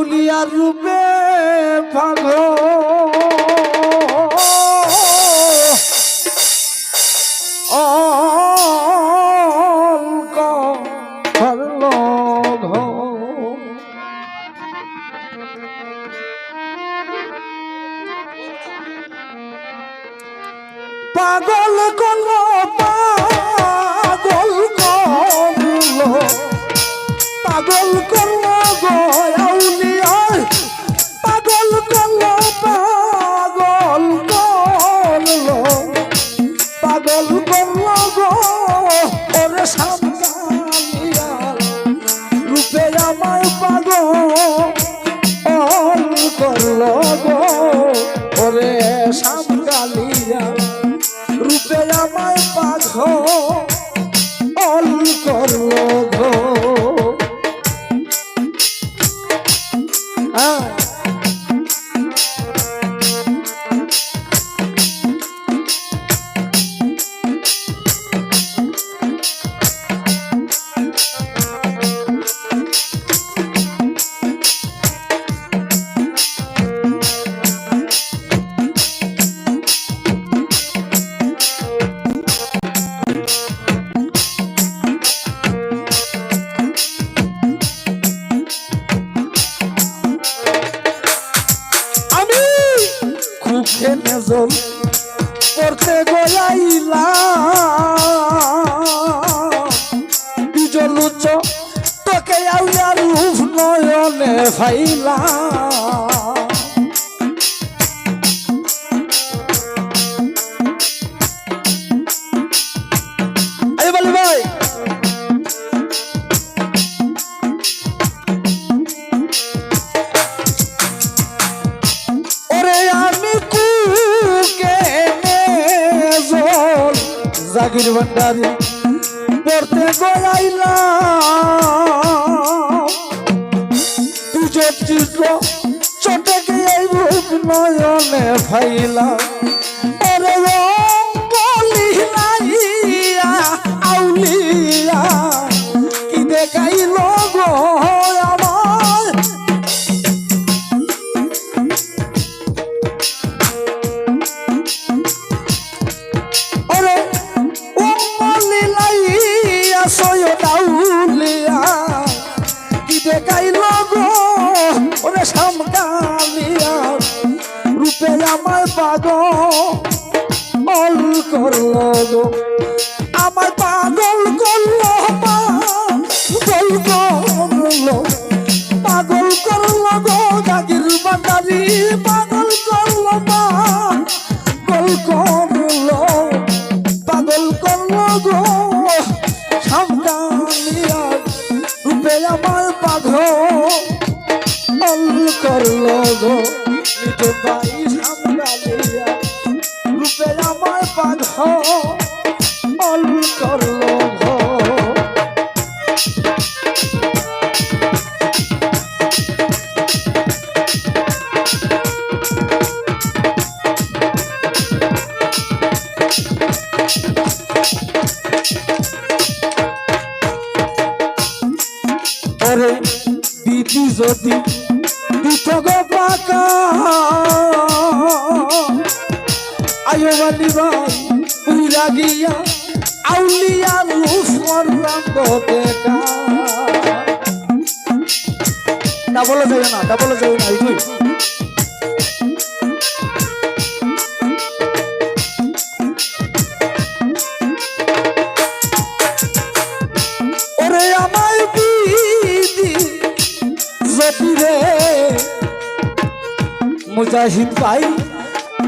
আউলিয়ার রূপে পাগ অলক হল ঘ পাগল কল পাগল করল গো। ওরে সামগালিয়ার রূপে আমায় পাঘ অল করল গো। হ্যাঁ উচ্চ তোকে আউয়ার রূপ নয়নে ফাইলাম আরে বলি জাগির ভান্ডারি গলাইলাম চিত্র চটে গিয়ে রূপ নয়নে ফাইলাম আমায় পাগ অল করল গো। আমায় পাগল করল পাগল করল পাগল করল গো গাগির বান্দারি পাগল করল পাগল করল পাগল করল গো। রূপে আমার পাগল। করল গো নিজ পাগল অল করল ওরে দিদি যদি দিত গো পাকা। আয়ো বালি ভাই উইরা গিয়া আউলিয়া গো দেখা তা যাবে না তা বলে যাবে না এই মুজাহিদ ভাই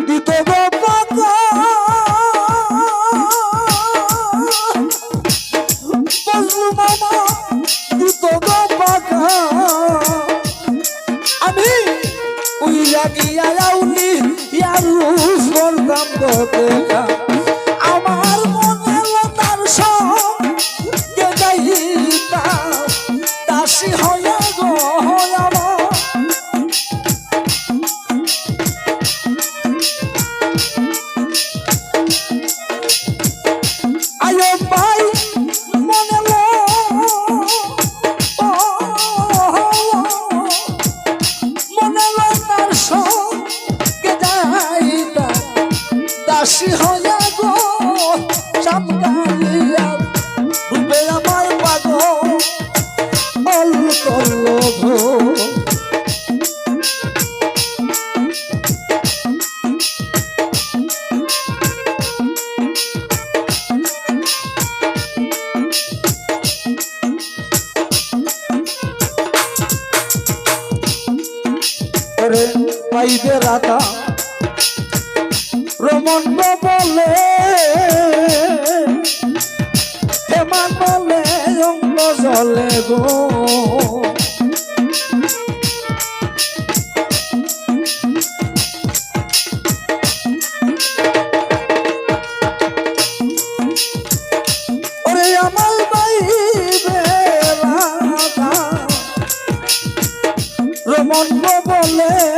দিত গো করতাম খুশি হইয়া গো সামকালিয়া রূপে আমার পাগল অল্প করল পাইবে রাতা রমণ্য বলে হেমান বলে অঙ্গ জলে গো। বলে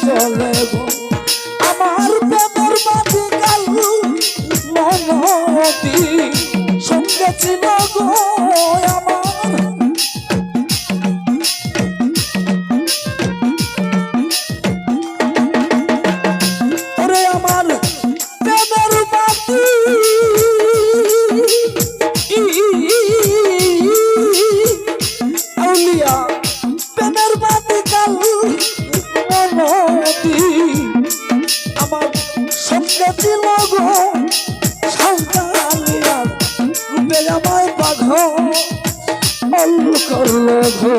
জলে গো মনতি আমার সঙ্গে ছিল গো। রূপে আমায় পাঘ অল করল গো